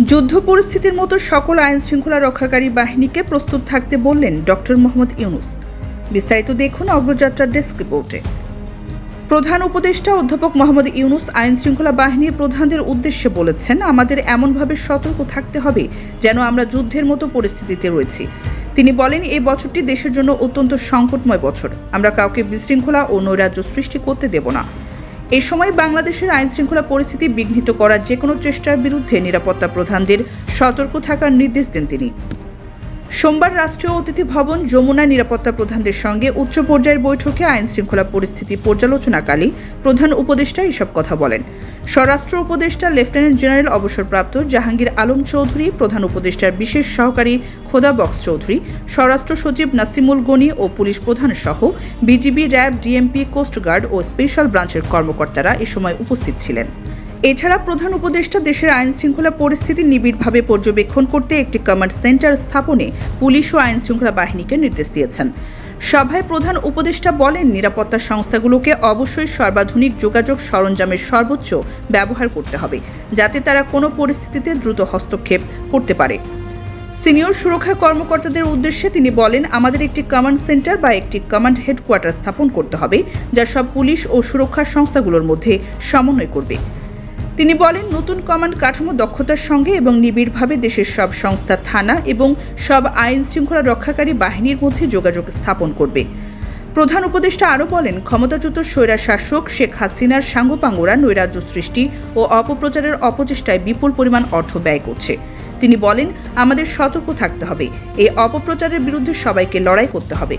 যুদ্ধ পরিস্থিতির মতো সকল আইন শৃঙ্খলা রক্ষাকারী বাহিনীকে প্রস্তুত থাকতে বললেন ডক্টর মোহাম্মদ ইউনুস। বিস্তারিত দেখুন অগ্রযাত্রার ডেস্ক রিপোর্টে। প্রধান উপদেষ্টা অধ্যাপক মোহাম্মদ ইউনুস আইন শৃঙ্খলা বাহিনীর প্রধানদের উদ্দেশ্যে বলেছেন, আমাদের এমনভাবে সতর্ক থাকতে হবে যেন আমরা যুদ্ধের মতো পরিস্থিতিতে রয়েছি। তিনি বলেন, এই বছরটি দেশের জন্য অত্যন্ত সংকটময় বছর। আমরা কাউকে বিশৃঙ্খলা ও নৈরাজ্য সৃষ্টি করতে দেব না। এ সময় বাংলাদেশের আইন শৃঙ্খলা পরিস্থিতি বিঘ্নিত করার যে কোনো চেষ্টার বিরুদ্ধে নিরাপত্তা প্রধানদের সতর্ক থাকার নির্দেশ দেন তিনি। সোমবার রাষ্ট্রীয় অতিথি ভবন যমুনায় নিরাপত্তা প্রধানদের সঙ্গে উচ্চ পর্যায়ের বৈঠকে আইন শৃঙ্খলা পরিস্থিতি পর্যালোচনাকালে প্রধান উপদেষ্টা এসব কথা বলেন। স্বরাষ্ট্র উপদেষ্টা লেফটেন্যান্ট জেনারেল অবসরপ্রাপ্ত জাহাঙ্গীর আলম চৌধুরী, প্রধান উপদেষ্টার বিশেষ সহকারী খোদা বক্স চৌধুরী, স্বরাষ্ট্র সচিব নাসিমুল গনি ও পুলিশ প্রধান সহ BGB RAB, DMP, coast guard ও স্পেশাল ব্রাঞ্চের কর্মকর্তারা এ সময় উপস্থিত ছিলেন। এছাড়া প্রধান উপদেষ্টা দেশের আইন শৃঙ্খলা পরিস্থিতি নিবিড়ভাবে পর্যবেক্ষণ করতে একটি কমান্ড সেন্টার স্থাপনে পুলিশ ও আইন শৃঙ্খলা বাহিনীকে নির্দেশ দিয়েছেন। সভায় প্রধান উপদেষ্টা বলেন, নিরাপত্তা সংস্থাগুলোকে অবশ্যই সর্বাধুনিক যোগাযোগ সরঞ্জামের সর্বোচ্চ ব্যবহার করতে হবে, যাতে তারা কোনো পরিস্থিতিতে দ্রুত হস্তক্ষেপ করতে পারে। সিনিয়র সুরক্ষা কর্মকর্তাদের উদ্দেশ্যে তিনি বলেন, আমাদের একটি কমান্ড সেন্টার বা একটি কমান্ড হেডকোয়ার্টার স্থাপন করতে হবে, যা সব পুলিশ ও সুরক্ষা সংস্থাগুলোর মধ্যে সমন্বয় করবে। তিনি বলেন, নতুন কমান্ড কাঠামো দক্ষতার সঙ্গে এবং নিবিড়ভাবে দেশের সব সংস্থা, থানা এবং সব আইন শৃঙ্খলা রক্ষাকারী বাহিনীর মধ্যে যোগাযোগ স্থাপন করবে। প্রধান উপদেষ্টা আরও বলেন, ক্ষমতাচ্যুত স্বৈরা শাসক শেখ হাসিনার সাঙ্গপাঙ্গরা নৈরাজ্য সৃষ্টি ও অপপ্রচারের অপচেষ্টায় বিপুল পরিমাণ অর্থ ব্যয় করছে। তিনি বলেন, আমাদের সতর্ক থাকতে হবে, এই অপপ্রচারের বিরুদ্ধে সবাইকে লড়াই করতে হবে।